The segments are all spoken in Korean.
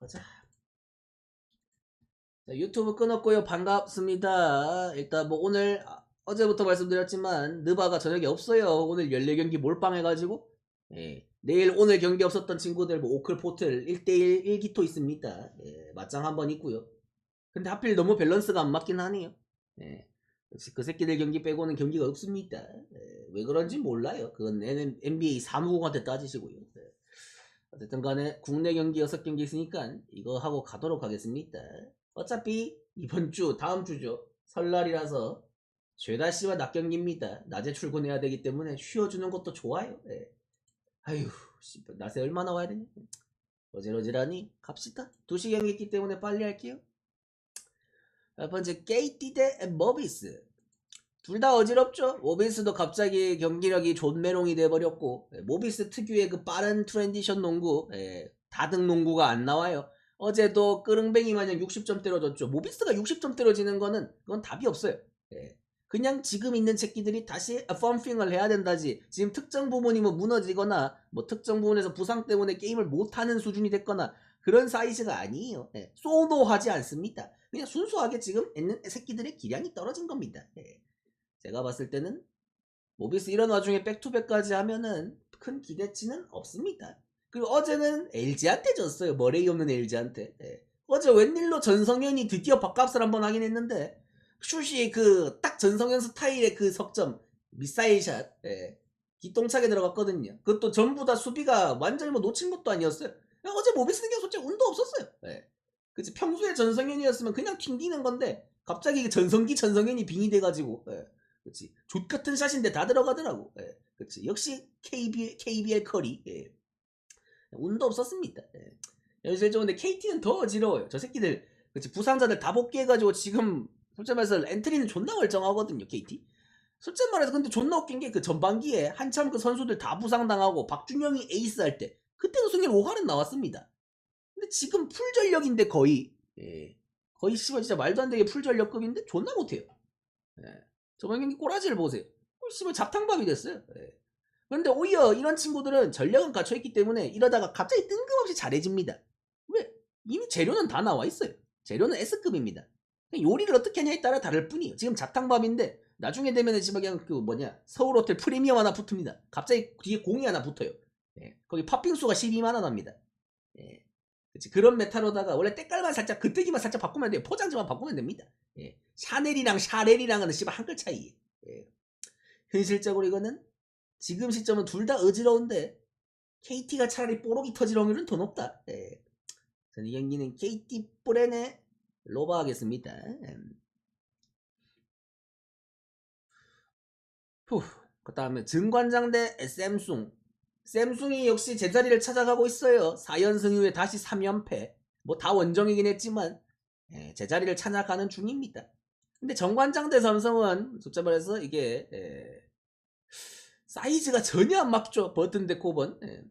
가자. 자, 유튜브 끊었고요. 반갑습니다. 일단 뭐 오늘 아, 어제부터 말씀드렸지만 느바가 저녁에 없어요. 오늘 14경기 몰빵 해가지고 예, 내일 오늘 경기 없었던 친구들 뭐 오클 포틀 1대1 1기토 있습니다. 예, 맞짱 한번 있고요. 근데 하필 너무 밸런스가 안 맞긴 하네요. 예, 그 새끼들 경기 빼고는 경기가 없습니다. 예, 왜 그런지 몰라요. 그건 NBA 사무국한테 따지시고요. 예. 어쨌든 간에 국내 경기 6경기 있으니까 이거 하고 가도록 하겠습니다. 어차피 이번 주, 다음 주죠. 설날이라서 죄다 씨와 낮 경기입니다. 낮에 출근해야 되기 때문에 쉬어주는 것도 좋아요. 예. 아휴, 씨발, 낮에 얼마나 와야 되냐. 어지러지라니 갑시다. 2시 경기 있기 때문에 빨리 할게요. 첫 번째, KT 대 머비스. 둘 다 어지럽죠? 모비스도 갑자기 경기력이 존메롱이 돼버렸고, 예, 모비스 특유의 그 빠른 트랜지션 농구, 예, 다등 농구가 안 나와요. 어제도 끄릉뱅이 마냥 60점 때려줬죠. 모비스가 60점 때려지는 거는 그건 답이 없어요. 예. 그냥 지금 있는 새끼들이 다시 펌핑을 해야 된다지. 지금 특정 부분이 뭐 무너지거나 뭐 특정 부분에서 부상 때문에 게임을 못하는 수준이 됐거나 그런 사이즈가 아니에요. 예. 소노하지 않습니다. 그냥 순수하게 지금 있는 새끼들의 기량이 떨어진 겁니다. 예. 제가 봤을 때는 모비스 이런 와중에 백투백까지 하면은 큰 기대치는 없습니다. 그리고 어제는 LG한테 졌어요. 머레이 없는 LG한테. 예. 어제 웬일로 전성현이 드디어 밥값을 한번 하긴 했는데 슛이 그 딱 전성현 스타일의 그 석점 미사일샷 예. 기똥차게 들어갔거든요. 그것도 전부 다 수비가 완전히 뭐 놓친 것도 아니었어요. 그냥 어제 모비스는 그냥 솔직히 운도 없었어요. 예. 그치 평소에 전성현이었으면 그냥 튕기는 건데 갑자기 그 전성기 전성현이 빙이 돼가지고 예. 그치 족 같은 샷인데 다 들어가더라고. 예. 그치 역시 KBL, KBL 커리 예. 운도 없었습니다. 예. 현실적으로 근데 KT는 더 어지러워요. 저 새끼들 그치 부상자들 다 복귀해가지고 지금 솔직히 말해서 엔트리는 존나 멀쩡하거든요. KT. 솔직히 말해서 근데 존나 웃긴 게 그 전반기에 한참 그 선수들 다 부상당하고 박준영이 에이스 할 때 그때도 승률 5할은 나왔습니다. 근데 지금 풀 전력인데 거의 예. 거의 씨발 진짜 말도 안 되게 풀 전력급인데 존나 못해요. 예. 저번 경기 꼬라지를 보세요. 어, 씨발 잡탕밥이 됐어요. 예. 그런데 오히려 이런 친구들은 전력은 갖춰있기 때문에 이러다가 갑자기 뜬금없이 잘해집니다. 왜? 이미 재료는 다 나와 있어요. 재료는 S급입니다. 요리를 어떻게 하냐에 따라 다를 뿐이에요. 지금 잡탕밥인데 나중에 되면은 지금 그냥 그 뭐냐 서울 호텔 프리미엄 하나 붙습니다. 갑자기 뒤에 공이 하나 붙어요. 예. 거기 팥빙수가 12만 원 합니다. 예. 그치 그런 메타로다가 원래 때깔만 살짝 그때기만 살짝 바꾸면 돼요. 포장지만 바꾸면 됩니다. 예. 샤넬이랑 샤넬이랑은 씨발 한끗 차이. 예. 현실적으로 이거는 지금 시점은 둘 다 어지러운데 KT가 차라리 뽀록이 터질 확률은 더 높다. 예. 저는 이 경기는 KT 브랜의 로바 하겠습니다. 음. 후, 그 다음에 증관장 대 샘숭. 샘숭이 역시 제자리를 찾아가고 있어요. 4연승 이후에 다시 3연패. 뭐 다 원정이긴 했지만 예, 제자리를 찾아가는 중입니다. 근데 정관장 대 삼성은 숫자 말해서 이게 예, 사이즈가 전혀 안 맞죠. 버튼 대 코번. 예.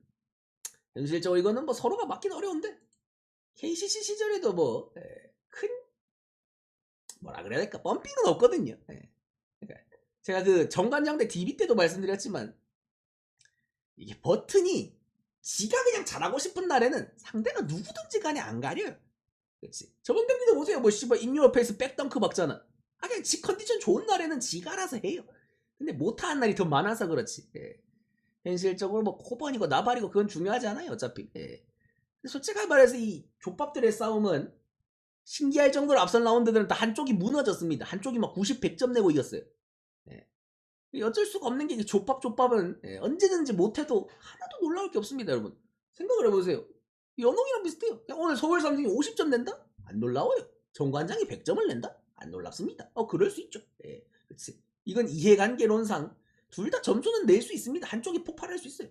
현실적으로 이거는 뭐 서로가 맞긴 어려운데 KCC 시절에도 뭐 예, 큰 뭐라 그래야 될까 펌핑은 없거든요. 예. 그러니까 제가 그 정관장 대 DB 때도 말씀드렸지만 이게 버튼이 지가 그냥 잘하고 싶은 날에는 상대가 누구든지 간에 안 가려요. 그렇지. 저번 경기도 보세요. 뭐 씨발 인유어 페이스 백덩크 박잖아. 아 그냥 지 컨디션 좋은 날에는 지가 알아서 해요. 근데 못하는 날이 더 많아서 그렇지. 예. 현실적으로 뭐 코번이고 나발이고 그건 중요하지 않아요. 어차피. 예. 솔직히 말해서 이 족밥들의 싸움은 신기할 정도로 앞선 라운드들은 다 한쪽이 무너졌습니다. 한쪽이 막 90, 100점 내고 이겼어요. 예. 어쩔 수가 없는 게이 족밥 족밥은 예, 언제든지 못해도 하나도 놀라울 게 없습니다, 여러분. 생각을 해보세요. 연홍이랑 비슷해요. 오늘 서울 삼성이 50점 낸다? 안 놀라워요. 정관장이 100점을 낸다? 안 놀랍습니다. 어, 그럴 수 있죠. 예, 그치. 이건 이해관계론상 둘 다 점수는 낼 수 있습니다. 한쪽이 폭발할 수 있어요.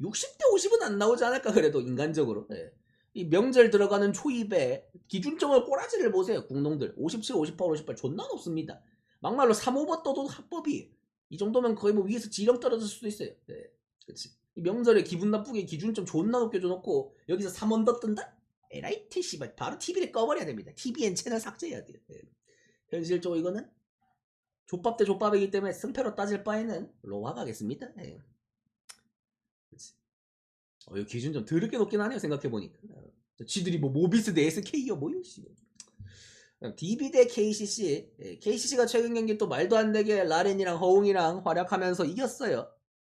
60대 50은 안 나오지 않을까 그래도 인간적으로. 예. 이 명절 들어가는 초입에 기준점을 꼬라지를 보세요. 국농들 57, 58, 58 존나 높습니다. 막말로 3오버 떠도 합법이 이 정도면 거의 뭐 위에서 지령 떨어질 수도 있어요. 예. 그치. 이 명절에 기분 나쁘게 기준점 존나 높게 줘놓고 여기서 3원 더 뜬다? 에라이 티 씨발 바로 TV를 꺼버려야 됩니다. TVN 채널 삭제해야 돼요. 예. 현실적으로 이거는 족밥 대 족밥이기 때문에 승패로 따질 바에는 로아 가겠습니다. 예. 그치. 어, 이 기준 좀 더럽게 높긴 하네요. 생각해보니까. 어, 지들이 뭐 모비스 대 SK요 뭐요 씨. DB 대 KCC. 예, KCC가 최근 경기 또 말도 안 되게 라렌이랑 허웅이랑 활약하면서 이겼어요.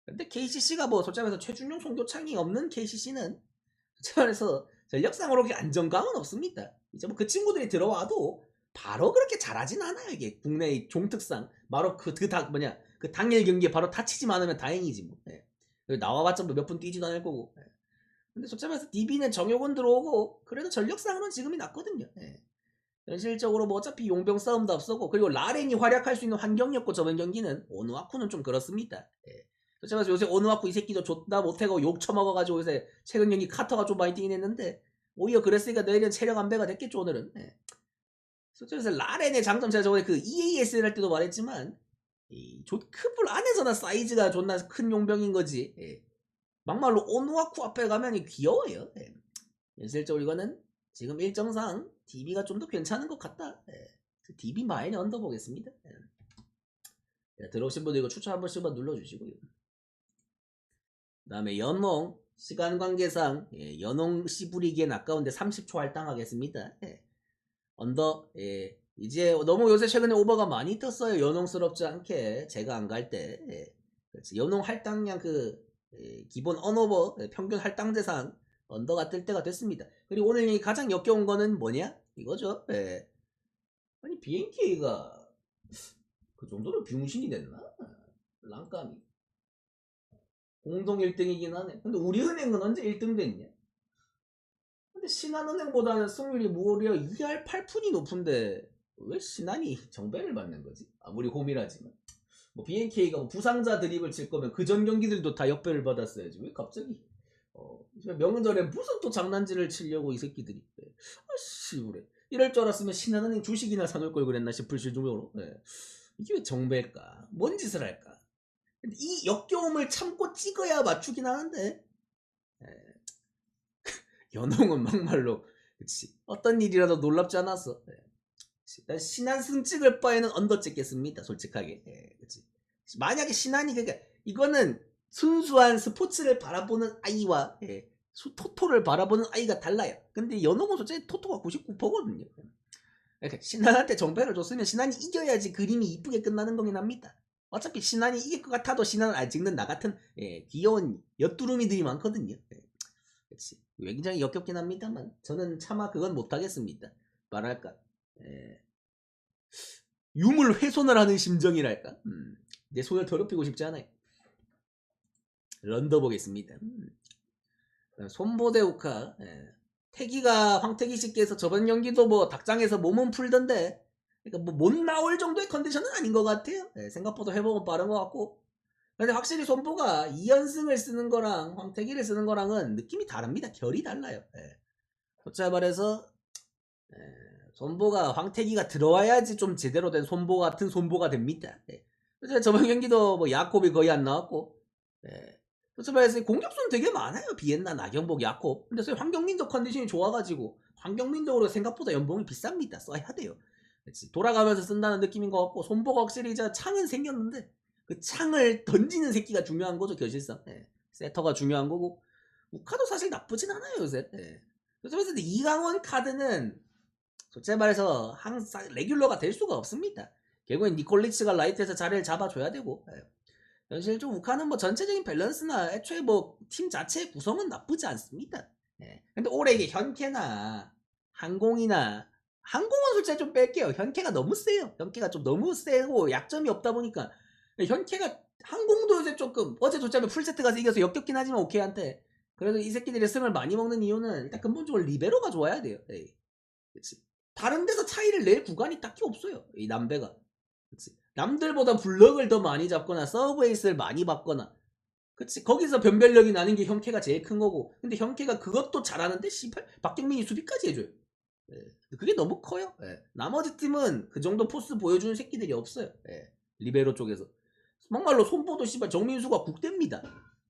근데 KCC가 뭐 솔직히 말해서 최준용, 송교창이 없는 KCC는 저에서 전력상으로 그렇게 안정감은 없습니다. 이제 뭐 그 친구들이 들어와도 바로 그렇게 잘하진 않아요. 이게 국내의 종특상 바로 그 그 당 뭐냐 그 당일 경기에 바로 다치지만 않으면 다행이지 뭐. 예. 나와봤자 뭐 몇 분 뛰지도 않을 거고. 예. 근데 솔직히 말해서 DB는 정효곤 들어오고 그래도 전력상으로는 지금이 낫거든요. 예. 현실적으로 뭐 어차피 용병 싸움도 앞서고 그리고 라렌이 활약할 수 있는 환경이었고 저번 경기는 오누아쿠는 좀 그렇습니다. 예. 솔직히 말해서 요새 오누아쿠 이 새끼도 존나 못하고 욕 처먹어가지고 요새 최근 경기 카터가 좀 많이 뛰긴 했는데 오히려 그랬으니까 내일은 체력 안배가 됐겠죠 오늘은. 예. 솔직히 말해서 라렌의 장점 제가 저번에 그 EASL 할 때도 말했지만 이 조크풀 안에서나 사이즈가 존나 큰 용병인 거지. 예. 막말로 오누아쿠 앞에 가면 귀여워요. 예. 현실적으로 이거는 지금 일정상 DB가 좀 더 괜찮은 것 같다. 예. DB 마인에 얹어보겠습니다. 예. 예, 들어오신 분들 이거 추천 한 번씩만 눌러주시고요. 그 다음에 연홍 시간 관계상 예, 연홍 씨부리기엔 아까운데 30초 할당하겠습니다. 예. 언더 예. 이제 너무 요새 최근에 오버가 많이 떴어요. 연홍스럽지 않게 제가 안 갈 때. 예. 연홍 할당량 그 예, 기본 언오버 예, 평균 할당 대상 언더가 뜰 때가 됐습니다. 그리고 오늘 이 가장 역겨운 거는 뭐냐? 이거죠. 예. 아니 BNK가 그 정도로 병신이 됐나? 랑감이 공동 1등이긴 하네. 근데 우리은행은 언제 1등 됐냐? 근데 신한은행보다는 승률이 무려 2할 8푼이 높은데 왜 신한이 정배를 받는 거지? 아무리 홈이라지만 뭐 BNK가 뭐 부상자 드립을 칠 거면 그 전 경기들도 다 역배를 받았어야지 왜 갑자기 어, 명절에 무슨 또 장난질을 치려고 이 새끼들이. 아씨 그래 이럴 줄 알았으면 신한은행 주식이나 사놓을 걸 그랬나 싶을 정도로. 예. 이게 왜 정배일까? 뭔 짓을 할까? 근데 이 역겨움을 참고 찍어야 맞추긴 하는데. 예. 연홍은 막말로 그치. 어떤 일이라도 놀랍지 않았어. 예. 난 신한승 찍을 바에는 언더 찍겠습니다 솔직하게. 예, 그치. 만약에 신한이 그러니까 이거는 순수한 스포츠를 바라보는 아이와 예, 수- 토토를 바라보는 아이가 달라요. 근데 연홍은 솔직히 토토가 99%거든요. 그러니까 신한한테 정배를 줬으면 신한이 이겨야지 그림이 이쁘게 끝나는 거긴 합니다. 어차피 신한이 이길 것 같아도 신한을 안 찍는 나 같은 예, 귀여운 엿두루미들이 많거든요. 예. 그렇지. 굉장히 역겹긴 합니다만 저는 차마 그건 못하겠습니다. 말할까 예. 유물 훼손을 하는 심정이랄까 음, 내 손을 더럽히고 싶지 않아요. 런더 보겠습니다. 음. 손보대 우카 예. 태기가 황태기 씨께서 저번 경기도 뭐 닭장에서 몸은 풀던데 그러니까 뭐 못 나올 정도의 컨디션은 아닌 것 같아요. 예, 생각보다 회복은 빠른 것 같고 근데 확실히 손보가 2연승을 쓰는 거랑 황태기를 쓰는 거랑은 느낌이 다릅니다. 결이 달라요. 예. 솔직히 말해서 예, 손보가 황태기가 들어와야지 좀 제대로 된 손보 같은 손보가 됩니다. 예. 저번 경기도 뭐 야콥이 거의 안 나왔고 예. 말해서 공격수는 되게 많아요. 비엔나, 나경복, 야콥. 근데 서 황경민도 컨디션이 좋아가지고 황경민적으로 생각보다 연봉이 비쌉니다. 써야 돼요. 그치. 돌아가면서 쓴다는 느낌인 것 같고 손보가 확실히 이제 창은 생겼는데 그 창을 던지는 새끼가 중요한 거죠 결실상. 예. 세터가 중요한 거고 우카도 사실 나쁘진 않아요 요새. 예. 그래서 이강원 카드는 솔직히 말해서 항상 레귤러가 될 수가 없습니다. 결국엔 니콜리츠가 라이트에서 자리를 잡아줘야 되고 예. 현실적으로 우카는 뭐 전체적인 밸런스나 애초에 뭐 팀 자체의 구성은 나쁘지 않습니다. 예. 근데 올해 이게 현캐나 항공이나 항공은 솔직히 좀 뺄게요. 현캐가 너무 세요. 현캐가 좀 너무 세고 약점이 없다 보니까 현캐가 항공도 요새 조금 어제 조짜면 풀세트 가서 이겨서 역겹긴 하지만 오케이한테 그래도 이 새끼들이 승을 많이 먹는 이유는 일단 근본적으로 리베로가 좋아야 돼요. 에이. 그치. 다른 데서 차이를 낼 구간이 딱히 없어요. 이 남배가. 그치. 남들보다 블럭을 더 많이 잡거나 서브에이스를 많이 받거나. 그치? 거기서 변별력이 나는 게 형캐가 제일 큰 거고. 근데 형캐가 그것도 잘하는데 씨발 박경민이 수비까지 해줘요. 예. 그게 너무 커요. 예. 나머지 팀은 그 정도 포스 보여주는 새끼들이 없어요. 예. 리베로 쪽에서. 막말로 손보도 씨발 정민수가 국대입니다.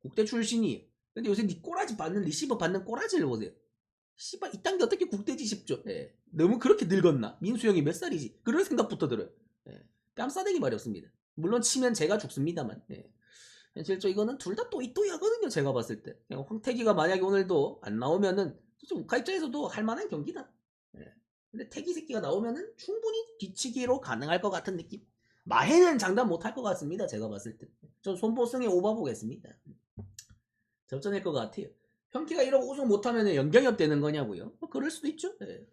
국대 출신이에요. 근데 요새 니 꼬라지 받는 리시버 받는 꼬라지를 보세요. 씨발 이딴 게 어떻게 국대지 싶죠? 예. 너무 그렇게 늙었나? 민수 형이 몇 살이지? 그런 생각부터 들어요. 예. 뺨싸대기 말이 없습니다. 물론 치면 제가 죽습니다만. 예. 실제 이거는 둘 다 또이또이 하거든요. 제가 봤을 때. 그냥 황태기가 만약에 오늘도 안 나오면은 좀 가입장에서도 할 만한 경기다. 예. 근데 태기 새끼가 나오면은 충분히 뒤치기로 가능할 것 같은 느낌. 마해는 장담 못할 것 같습니다. 제가 봤을 때. 전 손보승에 오바 보겠습니다. 접전일 것 같아요. 현키가 이러고 우승 못하면 연경협 되는 거냐고요? 뭐 그럴 수도 있죠. 예.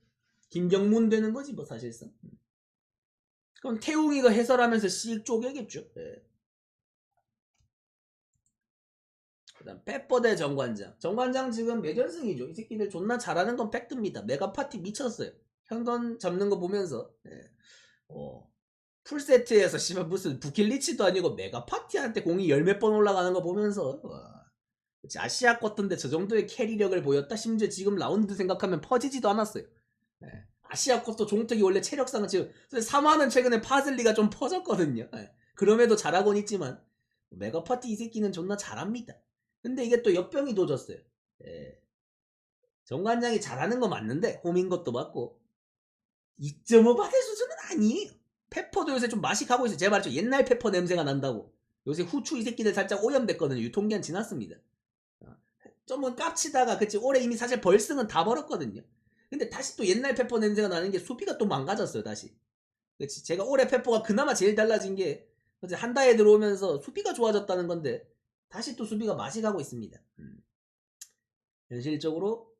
김경문 되는 거지 뭐 사실상. 그럼 태웅이가 해설하면서 씩 쪼개겠죠. 예. 그다음 페퍼 대 정관장. 정관장 지금 매결승이죠. 이 새끼들 존나 잘하는 건 팩트입니다. 메가 파티 미쳤어요. 형돈 잡는 거 보면서 예. 어, 풀세트에서 씨발 무슨 부킬리치도 아니고 메가 파티한테 공이 열 몇 번 올라가는 거 보면서 와. 아시아 껐던데 저 정도의 캐리력을 보였다. 심지어 지금 라운드 생각하면 퍼지지도 않았어요. 예. 아시아 것도 종특이 원래 체력상은 지금 3화는 최근에 파슬리가 좀 퍼졌거든요. 예. 그럼에도 잘하곤 있지만 메가 파티 이 새끼는 존나 잘합니다. 근데 이게 또 역병이 도졌어요. 예. 정관장이 잘하는 거 맞는데 홈인 것도 맞고 2.5 받을 수준은 아니에요. 페퍼도 요새 좀 맛이 가고 있어요. 제가 말했죠. 옛날 페퍼 냄새가 난다고. 요새 후추 이 새끼들 살짝 오염됐거든요. 유통기한 지났습니다. 어, 좀은 깝치다가 그치 올해 이미 사실 벌승은 다 벌었거든요. 근데 다시 또 옛날 페퍼 냄새가 나는 게 수비가 또 망가졌어요. 다시. 그치 제가 올해 페퍼가 그나마 제일 달라진 게 이제 한 달에 들어오면서 수비가 좋아졌다는 건데 다시 또 수비가 맛이 가고 있습니다. 음. 현실적으로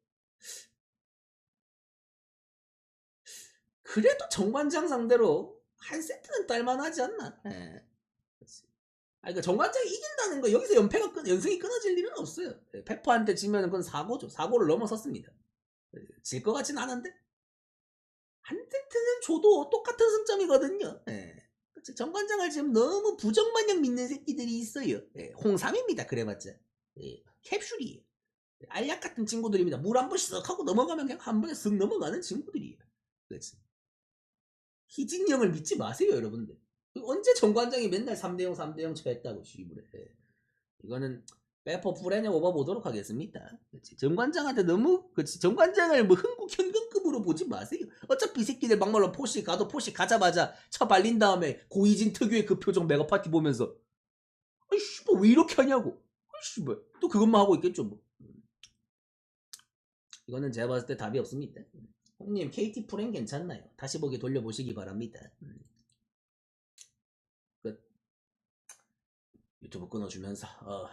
그래도 정관장 상대로 한 세트는 딸만 하지 않나? 예. 그치. 아, 그러니까 정관장이 이긴다는 거 여기서 연패가 끊, 연승이 끊어질 일은 없어요. 예, 페퍼한테 지면 그건 사고죠. 사고를 넘어섰습니다. 질 것 같진 않은데 한 세트는 줘도 똑같은 승점이거든요. 예. 정관장을 지금 너무 부정마냥 믿는 새끼들이 있어요. 예, 홍삼입니다. 그래봤자 예, 캡슐이에요. 알약 같은 친구들입니다. 물 한 번씩 쓱 하고 넘어가면 그냥 한 번에 쓱 넘어가는 친구들이에요. 그렇지. 희진형을 믿지 마세요, 여러분들. 언제 정관장이 맨날 3대0, 3대0 처했다고, 씨부래. 이거는 빼퍼 불에냐 오버보도록 하겠습니다. 그치. 정관장한테 너무, 그치. 정관장을 뭐 흥국 현금급으로 보지 마세요. 어차피 이 새끼들 막말로 포시 가도 포시 가자마자 쳐 발린 다음에 고이진 특유의 그 표정 메가 파티 보면서 아이 씨발 왜 이렇게 하냐고. 아이 씨발 또 그것만 하고 있겠죠 뭐. 이거는 제가 봤을 때 답이 없습니다. 형님 KT 프렌 괜찮나요? 다시 보기 돌려보시기 바랍니다. 음. 끝. 유튜브 끊어주면서 어,